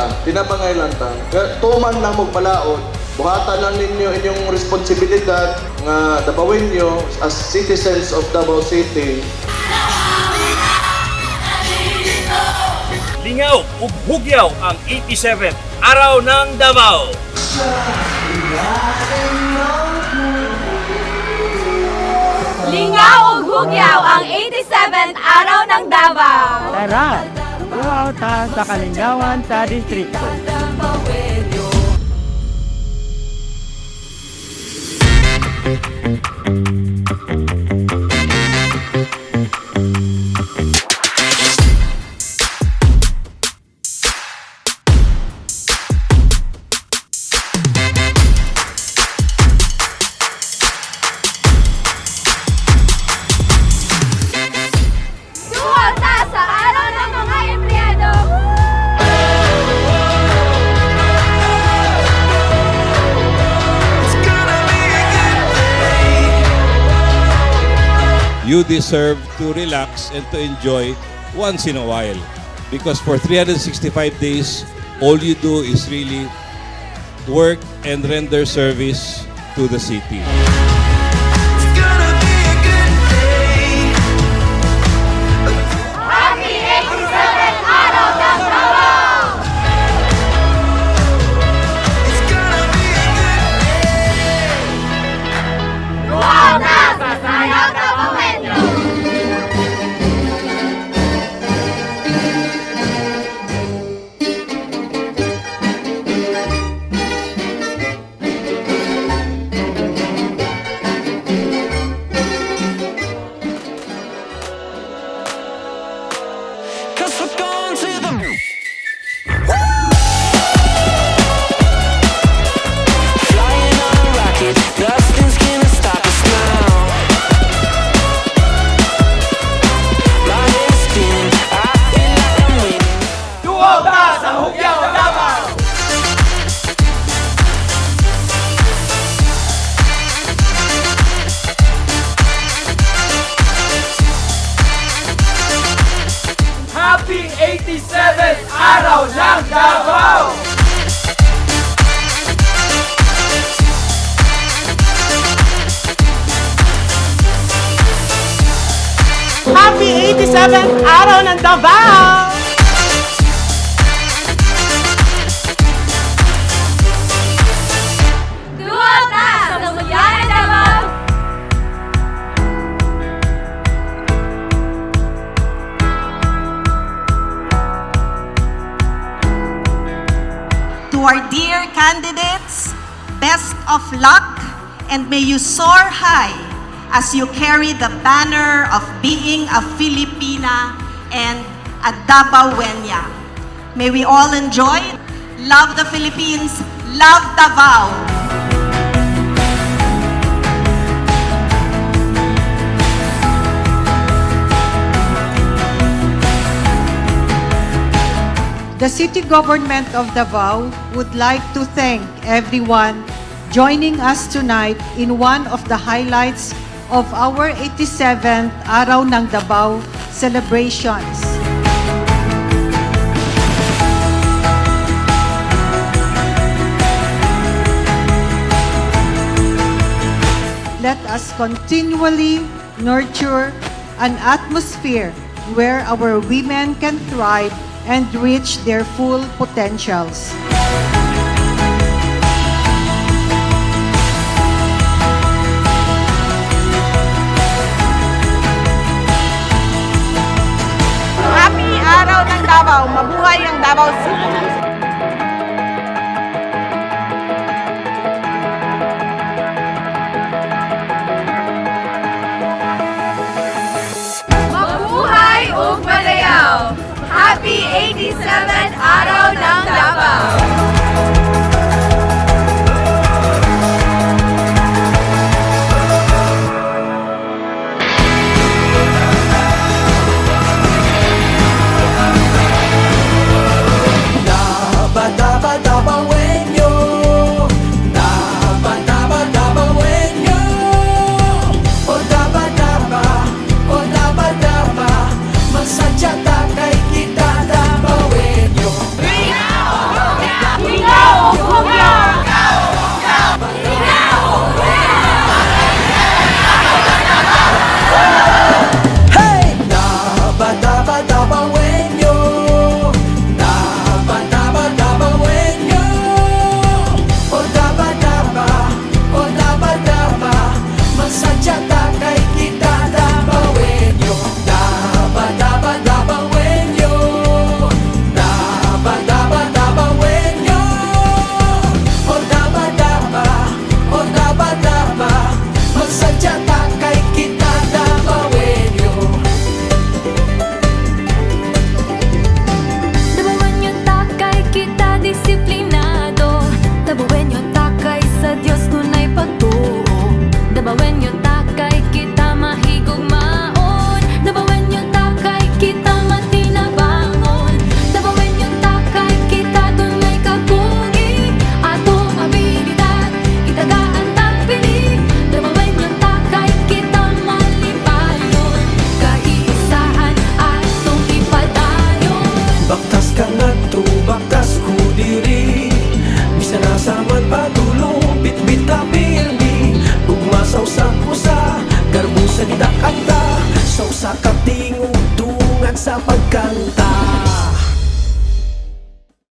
ta. Tinabangay lang ta. Kaya Tuman lang mo. Buhatan lang ninyo inyong responsibilidad nga dabawin nyo as citizens of Davao City. Lingaw ug hugyaw ang 87 Araw ng Davao. Lingaw ug hugyaw ang 87th araw ng Davao. Tara, luhaw ta sa kalingawan sa distrito. Suwata you deserve to relax and to enjoy once in a while. Because for 365 days, all you do is really work and render service to the city. 27th araw ng Davao! Duwata sa Lumuyari Davao! To our dear candidates, best of luck and may you soar high as you carry the banner of being a Filipina and a Davaoeña. May we all enjoy, love the Philippines, love Davao. The city government of Davao would like to thank everyone joining us tonight in one of the highlights of our 87th Araw ng Davao celebrations. Let us continually nurture an atmosphere where our women can thrive and reach their full potentials. Happy 87 Araw ng Davao! sapatinho